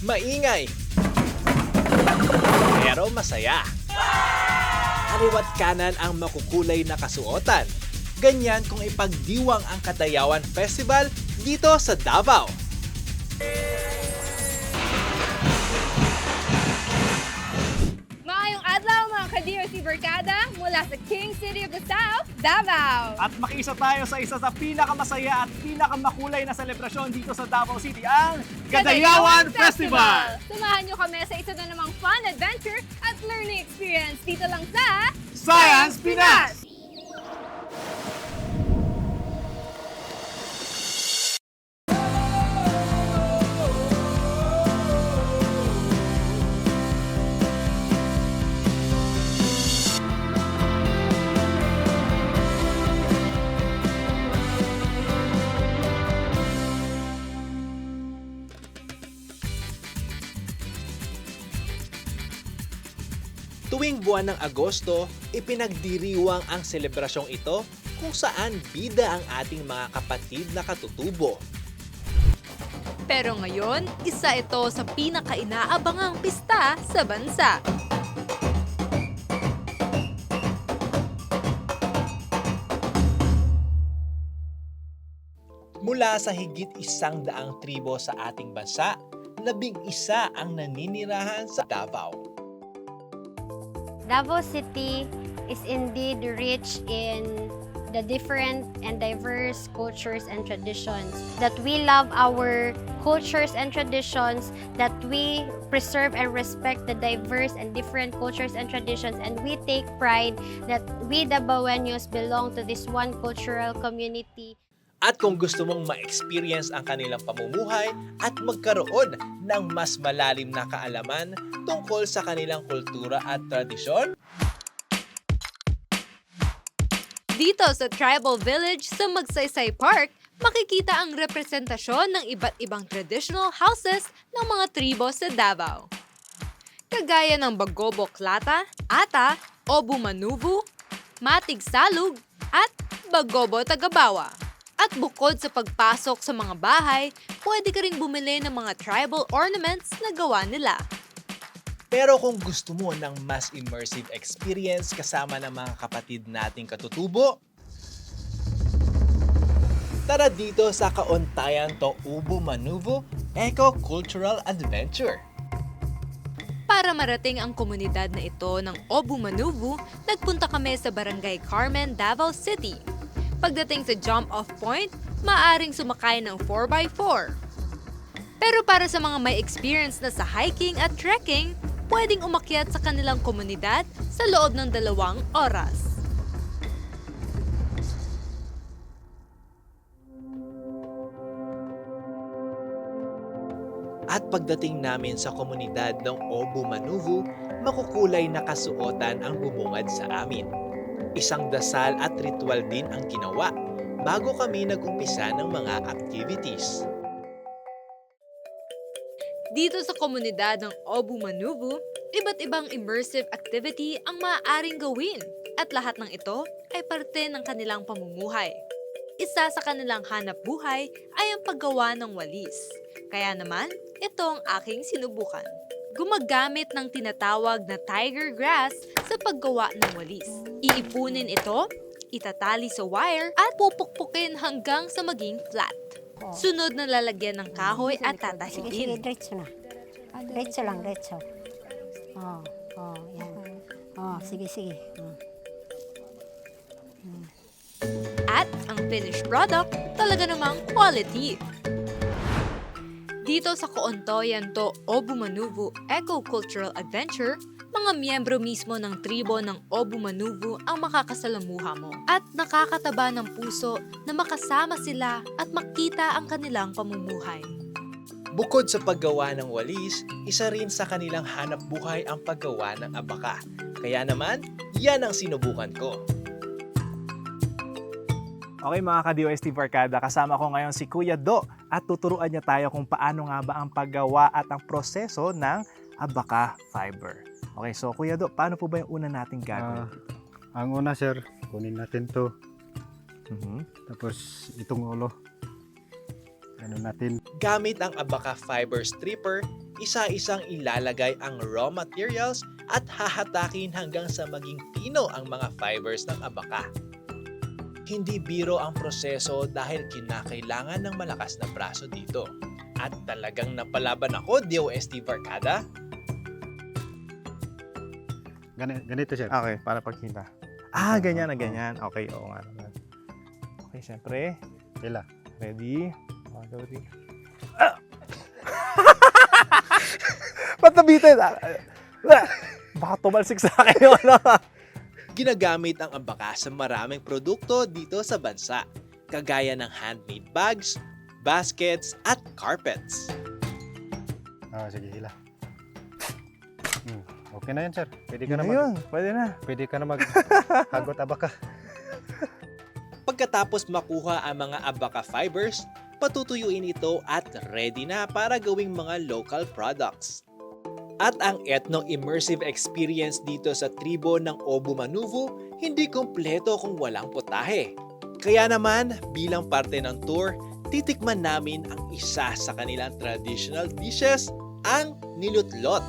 Maingay. Pero masaya. Kaliwat kanan ang makukulay na kasuotan. Ganyan kung ipagdiwang ang Kadayawan Festival dito sa Davao. Mga ka-DRC Barkada mula sa King City of the South, Davao. At makiisa tayo sa isa sa pinakamasaya at pinakamakulay na selebrasyon dito sa Davao City, ang Kadayawan Festival! Samahan nyo kami sa isa na namang fun adventure at learning experience dito lang sa Science Pinas! Tuwing buwan ng Agosto, ipinagdiriwang ang selebrasyong ito kung saan bida ang ating mga kapatid na katutubo. Pero ngayon, isa ito sa pinakainaabangang pista sa bansa. Mula sa higit isang daang tribo sa ating bansa, labing isa ang naninirahan sa Davao. Davao City is indeed rich in the different and diverse cultures and traditions. That we love our cultures and traditions, that we preserve and respect the diverse and different cultures and traditions, and we take pride that we Davaoenos belong to this one cultural community. At kung gusto mong ma-experience ang kanilang pamumuhay at magkaroon ng mas malalim na kaalaman tungkol sa kanilang kultura at tradisyon, Dito sa Tribal Village sa Magsaysay Park, makikita ang representasyon ng iba't ibang traditional houses ng mga tribo sa Davao. Kagaya ng Bagobo Klata, Ata, Obu Manuvu, Matig Salug, at Bagobo Tagabawa. At bukod sa pagpasok sa mga bahay, pwede ka rin bumili ng mga tribal ornaments na gawa nila. Pero kung gusto mo ng mas immersive experience kasama ng mga kapatid nating katutubo, tara dito sa kauntayan to Ubu Manuvo Eco Cultural Adventure. Para marating ang komunidad na ito ng Obu Manuvu, nagpunta kami sa Barangay Carmen, Davao City. Pagdating sa jump-off point, maaring sumakay ng 4x4. Pero para sa mga may experience na sa hiking at trekking, pwedeng umakyat sa kanilang komunidad sa loob ng dalawang oras. At pagdating namin sa komunidad ng Obu Manuvu, makukulay na kasuotan ang bumungad sa amin. Isang dasal at ritual din ang ginawa bago kami nag-umpisa ng mga activities. Dito sa komunidad ng Obu Manuvu, iba't ibang immersive activity ang maaaring gawin at lahat ng ito ay parte ng kanilang pamumuhay. Isa sa kanilang hanap buhay ay ang paggawa ng walis. Kaya naman, ito ang aking sinubukan. Gumagamit ng tinatawag na tiger grass sa paggawa ng walis. Iipunin ito, itatali sa wire at pupukpukin hanggang sa maging flat. Sunod na lalagyan ng kahoy at tatahiin. diretso na. Diretso lang, diretso. Oh, oh, yan. Oh, sige, sige. Oh. At ang finished product, talaga namang quality. Dito sa Koontoyan to Obu Manuvu Eco Cultural Adventure, mga miyembro mismo ng tribo ng Obu Manuvu ang makakasalamuha mo at nakakataba ng puso na makasama sila at makita ang kanilang pamumuhay. Bukod sa paggawa ng walis, isa rin sa kanilang hanap buhay ang paggawa ng abaka. Kaya naman, yan ang sinubukan ko. Okay mga ka-DOST Barkada, kasama ko ngayon si Kuya Do at tuturuan niya tayo kung paano nga ba ang paggawa at ang proseso ng abaka fiber. Okay, so Kuya Do, paano po ba yung una nating gagawin? Ah, ang una sir, kunin natin to. Mhm. Tapos itong ulo. Ano natin, Gamit ang abaka fiber stripper, isa-isang ilalagay ang raw materials at hahatakin hanggang sa maging pino ang mga fibers ng abaka. Hindi biro ang proseso dahil kinakailangan ng malakas na braso dito. At talagang napalaban ako, DOST Barkada. Gani- ganito sir. Okay, para pagkita. Ah, ganyan na ganyan. Okay, oo nga naman. Okay, syempre. Hila. Ready? One, two, three. Ah! Ba't nabitin? Ah, ah, Baka tumalsik sa akin yung ano. Ginagamit ang abaka sa maraming produkto dito sa bansa, kagaya ng handmade bags, baskets, at carpets. Ah, sige, hila. Hmm. Okay na yan sir. Pwede ka Yun na na mag, yun, pwede na. pwede ka na mag hagot abaka. Pagkatapos makuha ang mga abaka fibers, patutuyuin ito at ready na para gawing mga local products. At ang ethno-immersive experience dito sa tribo ng Obu Manuvu hindi kompleto kung walang potahe. Kaya naman, bilang parte ng tour, titikman namin ang isa sa kanilang traditional dishes, ang nilutlot.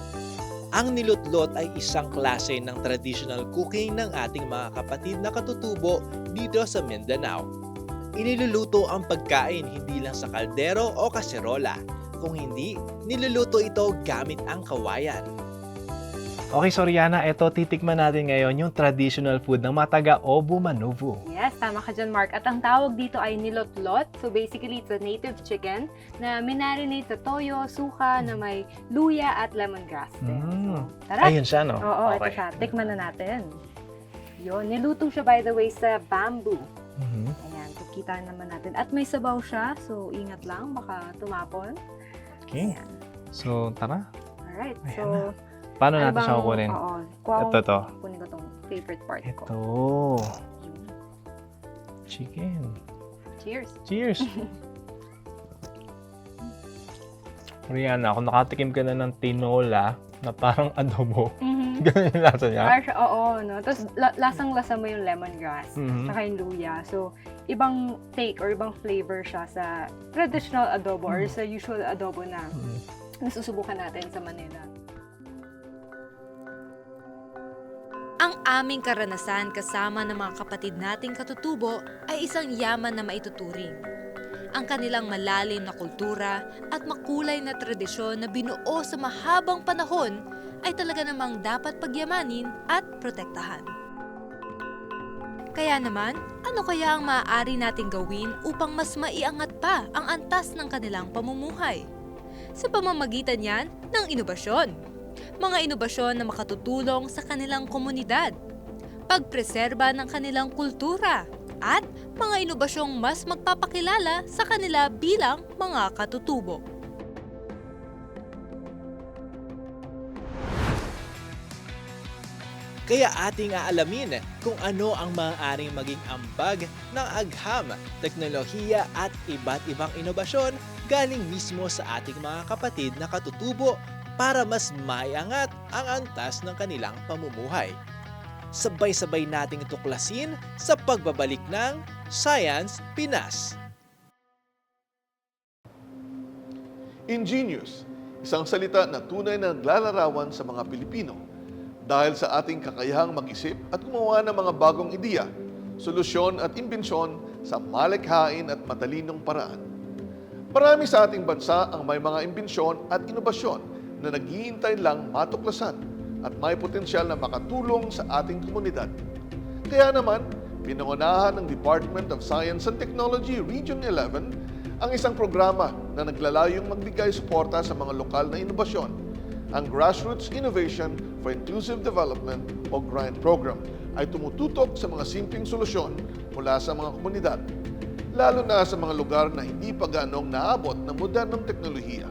Ang nilutlot ay isang klase ng traditional cooking ng ating mga kapatid na katutubo dito sa Mindanao. Iniluluto ang pagkain hindi lang sa kaldero o kaserola. Kung hindi, niluluto ito gamit ang kawayan. Okay, Soriana, ito titikman natin ngayon yung traditional food ng mga taga Obu Manuvu. Yes, tama ka dyan, Mark. At ang tawag dito ay nilotlot. So basically, it's a native chicken na minarinate sa toyo, suka, na may luya at lemongrass. din. Mm. Tara! Ayun siya, no? Oo, ito siya. Tikman na natin. Yun, niluto siya by the way sa bamboo. Mhm. Ayan, kikita naman natin. At may sabaw siya, so ingat lang, baka tumapon. Okay. So, tara. Alright, Ayan so... Paano ano natin siya bang- kukunin? Oo. Kuha Ito, to. Kunin ko tong favorite part ko. Ito. Chicken. Cheers! Cheers! Rihanna, kung nakatikim ka na ng tinola na parang adobo, Mhm. ganun yung lasa niya. Siya- oo, no? Tapos la- lasang-lasa mo yung lemongrass. Mhm. Saka yung luya. So, ibang take or ibang flavor siya sa traditional adobo or sa usual adobo na Mhm. nasusubukan natin sa Manila. Ang aming karanasan kasama ng mga kapatid nating katutubo ay isang yaman na maituturing. Ang kanilang malalim na kultura at makulay na tradisyon na binuo sa mahabang panahon ay talaga namang dapat pagyamanin at protektahan. Kaya naman, ano kaya ang maaari nating gawin upang mas maiangat pa ang antas ng kanilang pamumuhay? Sa pamamagitan yan ng inobasyon mga inobasyon na makatutulong sa kanilang komunidad, pagpreserba ng kanilang kultura, at mga inobasyong mas magpapakilala sa kanila bilang mga katutubo. Kaya ating aalamin kung ano ang maaaring maging ambag ng agham, teknolohiya at iba't ibang inobasyon galing mismo sa ating mga kapatid na katutubo para mas maiangat ang antas ng kanilang pamumuhay. Sabay-sabay nating tuklasin sa pagbabalik ng Science Pinas. Ingenious, isang salita na tunay na naglalarawan sa mga Pilipino dahil sa ating kakayahang mag-isip at gumawa ng mga bagong ideya, solusyon at imbensyon sa malikhain at matalinong paraan. Marami sa ating bansa ang may mga imbensyon at inobasyon na naghihintay lang matuklasan at may potensyal na makatulong sa ating komunidad. Kaya naman, pinangunahan ng Department of Science and Technology Region 11 ang isang programa na naglalayong magbigay suporta sa mga lokal na inobasyon, ang Grassroots Innovation for Inclusive Development o GRIND program ay tumututok sa mga simpleng solusyon mula sa mga komunidad, lalo na sa mga lugar na hindi pa ganong naabot ng modernong teknolohiya.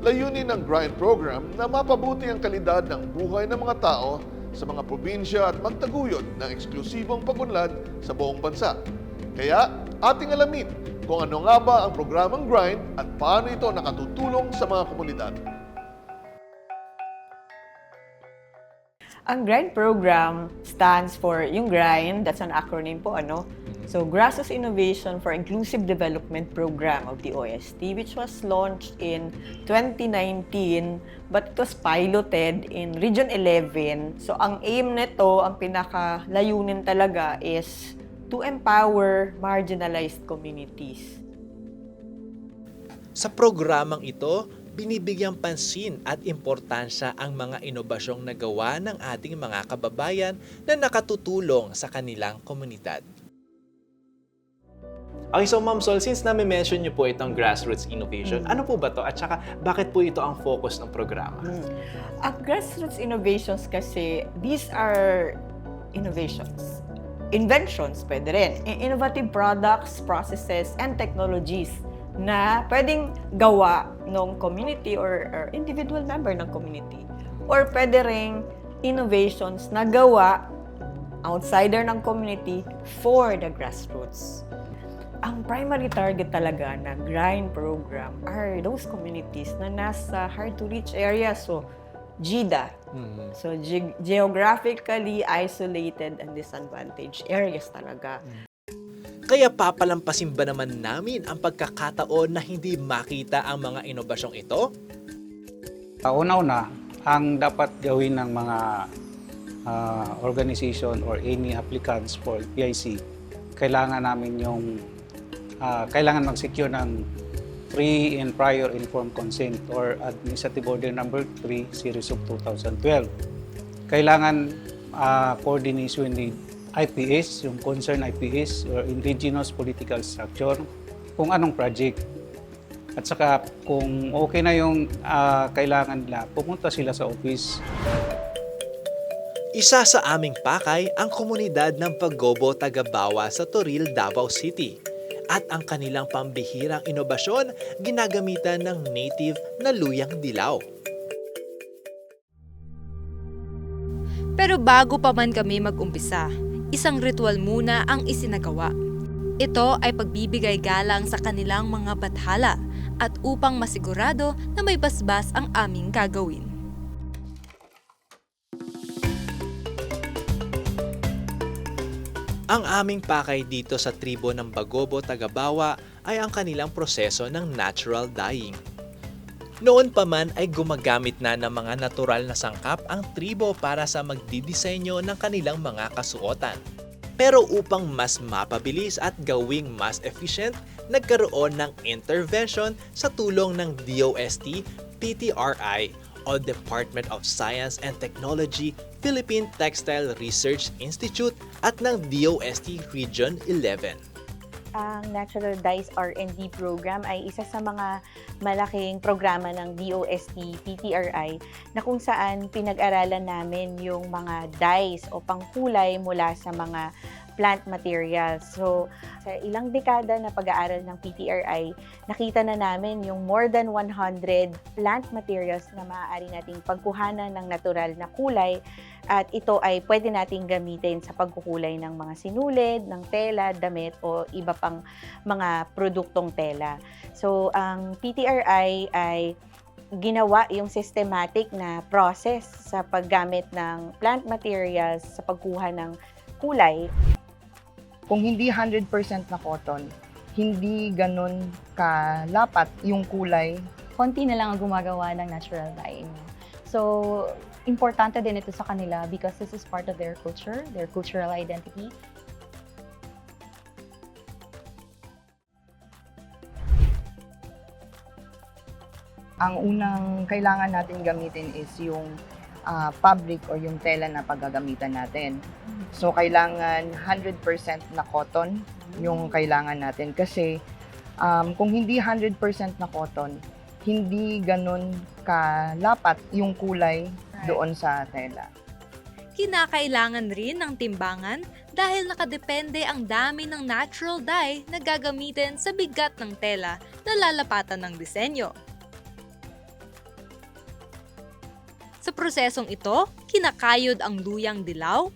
Layunin ng GRIND program na mapabuti ang kalidad ng buhay ng mga tao sa mga probinsya at magtaguyod ng eksklusibong pagunlad sa buong bansa. Kaya, ating alamin kung ano nga ba ang programang GRIND at paano ito nakatutulong sa mga komunidad. Ang GRIND program stands for, yung GRIND, that's an acronym po, ano? So, Grassroots Innovation for Inclusive Development Program of the OST, which was launched in 2019, but it was piloted in Region 11. So, ang aim nito, ang pinaka-layunin talaga is to empower marginalized communities. Sa programang ito, binibigyang pansin at importansya ang mga inobasyong nagawa ng ating mga kababayan na nakatutulong sa kanilang komunidad. Okay, so Ma'am Sol, since na-mention niyo po itong grassroots innovation, ano po ba to at saka bakit po ito ang focus ng programa? Ang grassroots innovations kasi, these are innovations. Inventions, pwede rin. Innovative products, processes, and technologies na pwedeng gawa ng community or, or individual member ng community. Or pwede rin innovations na gawa outsider ng community for the grassroots. Ang primary target talaga ng grind program are those communities na nasa hard-to-reach areas. So, GIDA. So, ge- geographically isolated and disadvantaged areas talaga. Kaya papalampasin ba naman namin ang pagkakataon na hindi makita ang mga inobasyong ito? Una-una, ang dapat gawin ng mga uh, organization or any applicants for PIC, kailangan namin yung uh, kailangan mag-secure ng free and prior informed consent or Administrative Order Number 3 Series of 2012. Kailangan uh, coordination with IPS, yung concerned IPS or Indigenous Political Structure, kung anong project. At saka kung okay na yung ah, kailangan nila, pupunta sila sa office. Isa sa aming pakay ang komunidad ng Pagobo Tagabawa sa Toril, Davao City. At ang kanilang pambihirang inobasyon ginagamitan ng native na luyang dilaw. Pero bago pa man kami mag-umpisa, isang ritual muna ang isinagawa. Ito ay pagbibigay galang sa kanilang mga bathala at upang masigurado na may basbas ang aming gagawin. Ang aming pakay dito sa tribo ng Bagobo Tagabawa ay ang kanilang proseso ng natural dyeing. Noon pa man ay gumagamit na ng mga natural na sangkap ang tribo para sa magdidisenyo ng kanilang mga kasuotan. Pero upang mas mapabilis at gawing mas efficient, nagkaroon ng intervention sa tulong ng DOST, PTRI o Department of Science and Technology, Philippine Textile Research Institute at ng DOST Region 11. Ang Natural Dyes R&D program ay isa sa mga malaking programa ng DOST PTRI na kung saan pinag-aralan namin yung mga dyes o pangkulay mula sa mga plant materials. So, sa ilang dekada na pag-aaral ng PTRI, nakita na namin yung more than 100 plant materials na maaari nating pagkuhanan ng natural na kulay at ito ay pwede nating gamitin sa pagkukulay ng mga sinulid, ng tela, damit o iba pang mga produktong tela. So, ang PTRI ay ginawa yung systematic na process sa paggamit ng plant materials sa pagkuha ng kulay. Kung hindi 100% na cotton, hindi ganun kalapat yung kulay. konti na lang ang gumagawa ng natural dyeing. So, importante din ito sa kanila because this is part of their culture, their cultural identity. Ang unang kailangan natin gamitin is yung ah, fabric or yung tela na paggagamitan natin. So, kailangan 100% na cotton yung kailangan natin kasi um, kung hindi 100% na cotton, hindi ganun kalapat yung kulay doon sa tela. Kinakailangan rin ng timbangan dahil nakadepende ang dami ng natural dye na gagamitin sa bigat ng tela na lalapatan ng disenyo. Sa prosesong ito, kinakayod ang luyang dilaw.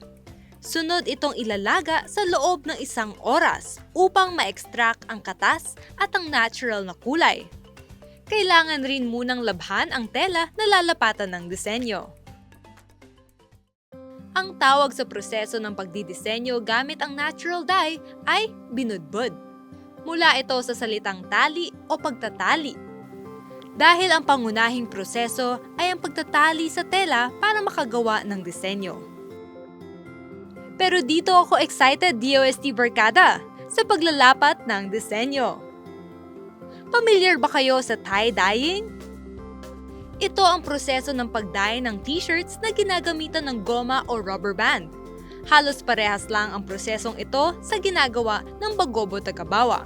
Sunod itong ilalaga sa loob ng isang oras upang ma-extract ang katas at ang natural na kulay. Kailangan rin munang labhan ang tela na lalapatan ng disenyo. Ang tawag sa proseso ng pagdidisenyo gamit ang natural dye ay binudbud. Mula ito sa salitang tali o pagtatali. Dahil ang pangunahing proseso ay ang pagtatali sa tela para makagawa ng disenyo. Pero dito ako excited DOST Barkada sa paglalapat ng disenyo. Familiar ba kayo sa tie-dyeing? Ito ang proseso ng pag-dye ng t-shirts na ginagamitan ng goma o rubber band. Halos parehas lang ang prosesong ito sa ginagawa ng Bagobo Tagabawa.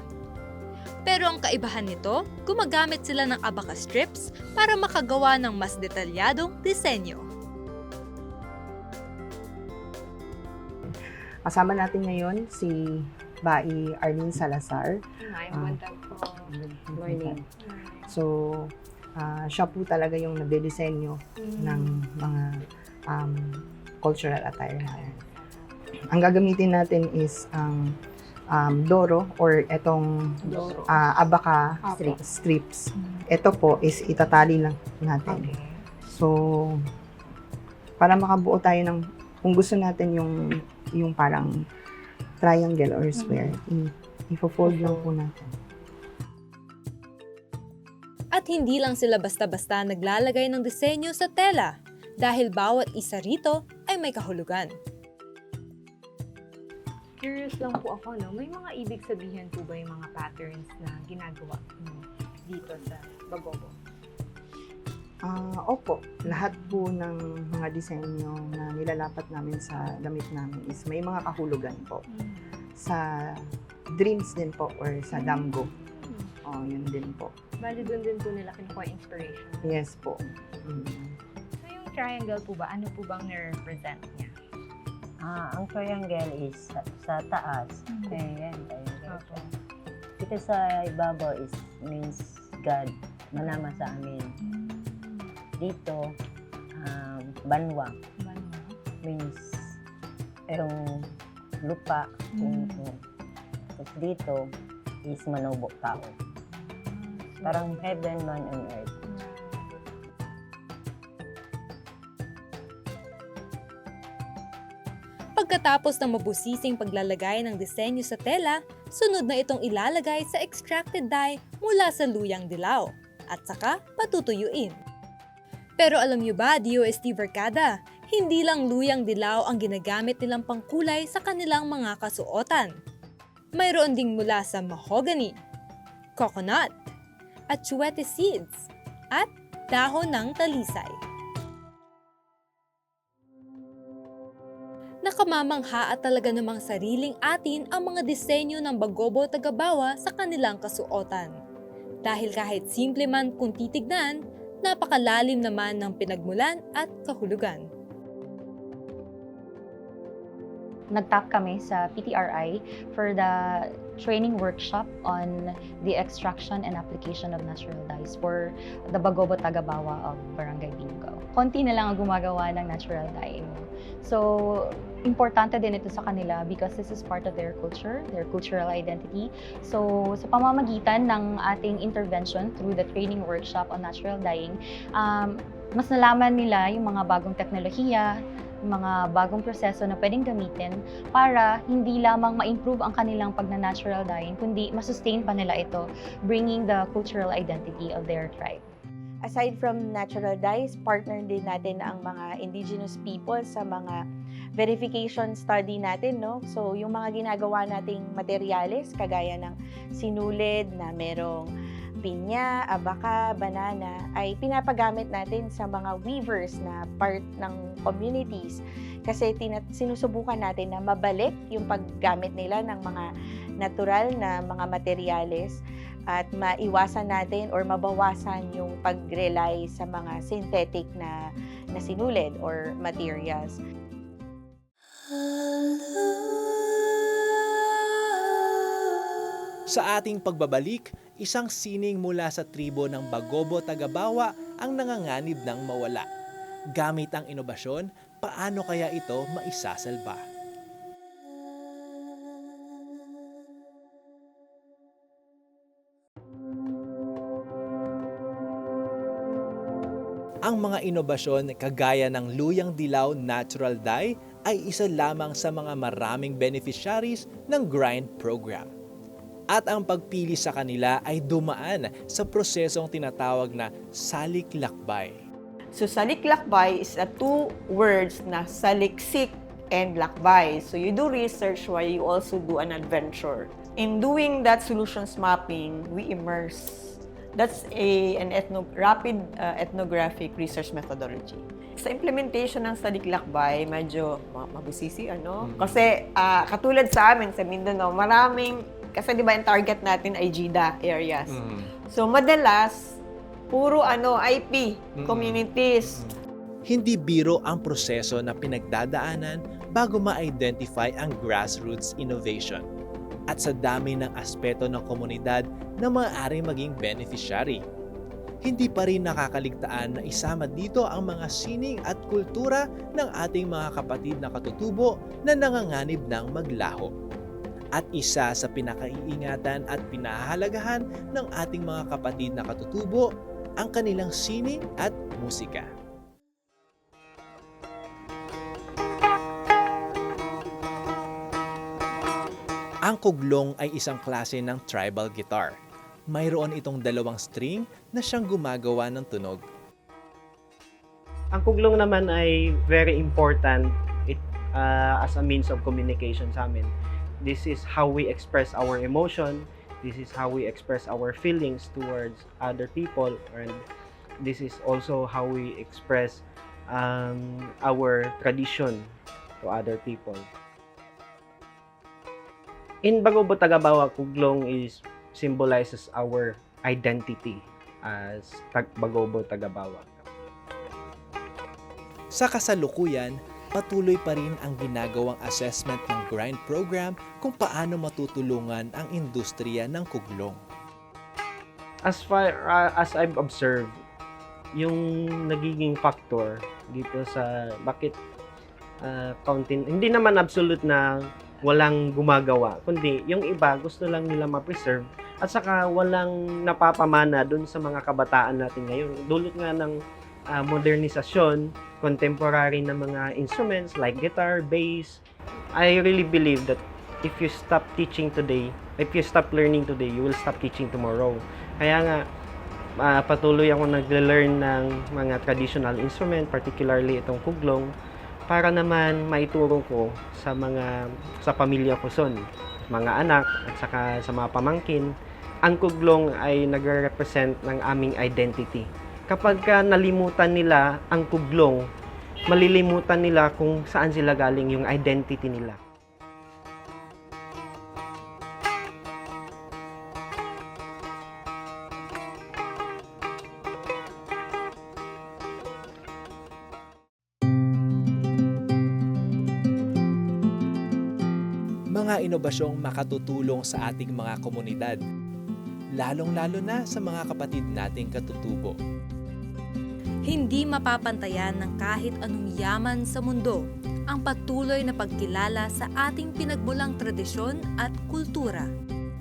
Pero ang kaibahan nito, gumagamit sila ng abaka strips para makagawa ng mas detalyadong disenyo. Kasama natin ngayon si Bai Arlene Salazar. Ay, Ah. magandang po. Morning. So, ah, siya po talaga yung nagdidisenyo ng mga um, cultural attire natin. Ang gagamitin natin is ang um, doro or etong Doro. ah, abaka Apo. stri- strips. Ito po is itatali lang natin. Okay. So, para makabuo tayo ng, kung gusto natin yung, yung parang triangle or square, i- ifo-fold lang po natin. At hindi lang sila basta-basta naglalagay ng disenyo sa tela dahil bawat isa rito ay may kahulugan. Curious lang po ako, no? May mga ibig sabihin po ba yung mga patterns na ginagawa niyo dito sa Bagobo? Ah, opo, lahat po ng mga disenyo na nilalapat namin sa damit namin is may mga kahulugan po. Sa dreams din po or sa damgo. Oh, yun din po. Bali, doon din po nila kinukuha inspiration. Yes po. Mm. So, yung triangle po ba, ano po bang nire-represent niya? Ah, ang triangle is sa, sa taas. Ayan, triangle. Dito sa ibabaw is means God, manama sa amin. Dito, um, banwa means yung lupa. Kung, Tapos dito is manubo tao. Parang heaven man on earth. Pagkatapos ng mabusising paglalagay ng disenyo sa tela, sunod na itong ilalagay sa extracted dye mula sa luyang dilaw at saka patutuyuin. Pero alam niyo ba, DOST Barkada, hindi lang luyang dilaw ang ginagamit nilang pangkulay sa kanilang mga kasuotan. Mayroon ding mula sa mahogany, coconut, at chuete seeds, at dahon ng talisay. Nakamamangha at talaga namang sariling atin ang mga disenyo ng Bagobo Tagabawa sa kanilang kasuotan. Dahil kahit simple man kung titignan, napakalalim naman ng pinagmulan at kahulugan. Nagtap kami sa PTRI for the training workshop on the extraction and application of natural dyes for the Bagobo Tagabawa of Barangay Bingo. Konti na lang ang gumagawa ng natural dyeing. So, importante din ito sa kanila because this is part of their culture, their cultural identity. So, sa pamamagitan ng ating intervention through the training workshop on natural dyeing, um, mas nalaman nila yung mga bagong teknolohiya, mga bagong proseso na pwedeng gamitin para hindi lamang ma-improve ang kanilang pagna-natural dyeing, kundi masustain pa nila ito, bringing the cultural identity of their tribe. Aside from natural dyes, partner din natin ang mga indigenous people sa mga verification study natin, no? So, yung mga ginagawa nating materyales, kagaya ng sinulid na merong pinya, abaka, banana, ay pinapagamit natin sa mga weavers na part ng communities. Kasi tina- sinusubukan natin na mabalik yung paggamit nila ng mga natural na mga materyales at maiwasan natin or mabawasan yung pag-rely sa mga synthetic na, na sinulid or materials. Sa ating pagbabalik, isang sining mula sa tribo ng Bagobo Tagabawa ang nanganganib ng mawala. Gamit ang inobasyon, paano kaya ito maisasalba? Ang mga inobasyon kagaya ng luyang dilaw natural dye ay isa lamang sa mga maraming beneficiaries ng GRIND program. At ang pagpili sa kanila ay dumaan sa prosesong tinatawag na salik-lakbay. So salik-lakbay is a two words na saliksik and lakbay. So you do research while you also do an adventure. In doing that solutions mapping, we immerse. That's a an ethno, rapid uh, ethnographic research methodology. Sa implementation ng salik-lakbay, medyo ma- mabusisi ano? Kasi ah, katulad sa amin sa Mindanao, maraming kasi 'di ba yung target natin ay GIDA areas. So madalas puro ano IP communities. Hindi biro ang proseso na pinagdadaanan bago ma-identify ang grassroots innovation. At sa dami ng aspeto ng komunidad na maaaring maging beneficiary. Hindi pa rin nakakaligtaan na isama dito ang mga sining at kultura ng ating mga kapatid na katutubo na nanganganib ng maglaho. At isa sa pinakaiingatan at pinahahalagahan ng ating mga kapatid na katutubo ang kanilang sining at musika. Ang kuglong ay isang klase ng tribal guitar. Mayroon itong dalawang string na siyang gumagawa ng tunog. Ang kuglong naman ay very important it, uh, as a means of communication sa amin. This is how we express our emotion, this is how we express our feelings towards other people, and this is also how we express um, our tradition to other people. In Bagobo Tagabawa, kuglong is symbolizes our identity as Bagobo Tagabawa. Sa kasalukuyan, patuloy pa rin ang ginagawang assessment ng GRIND program kung paano matutulungan ang industriya ng kuglong. As far uh, as I've observed, yung nagiging factor dito sa bakit uh, counting, hindi naman absolute na walang gumagawa, kundi yung iba gusto lang nila ma-preserve at saka walang napapamana dun sa mga kabataan natin ngayon. Dulot nga ng uh, modernisasyon, contemporary na mga instruments like guitar, bass. I really believe that if you stop teaching today, if you stop learning today, you will stop teaching tomorrow. Kaya nga, uh, patuloy ako nagle-learn ng mga traditional instrument, particularly itong kuglong, para naman maituro ko sa mga sa pamilya ko son, mga anak at saka sa mga pamangkin, ang kuglong ay nagre-represent ng aming identity. Kapag ka nalimutan nila ang kuglong, malilimutan nila kung saan sila galing yung identity nila. Mga inobasyong makatutulong sa ating mga komunidad, lalong-lalo na sa mga kapatid nating katutubo. Hindi mapapantayan ng kahit anong yaman sa mundo ang patuloy na pagkilala sa ating pinagmulang tradisyon at kultura.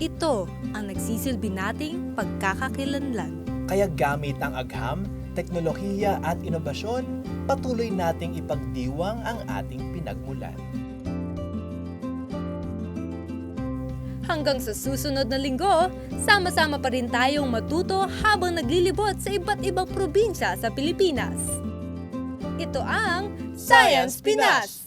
Ito ang nagsisilbi nating pagkakakilanlan. Kaya gamit ang agham, teknolohiya at inobasyon, patuloy nating ipagdiwang ang ating pinagmulan. Hanggang sa susunod na linggo, sama-sama pa rin tayong matuto habang naglilibot sa iba't ibang probinsya sa Pilipinas. Ito ang Science Pinas!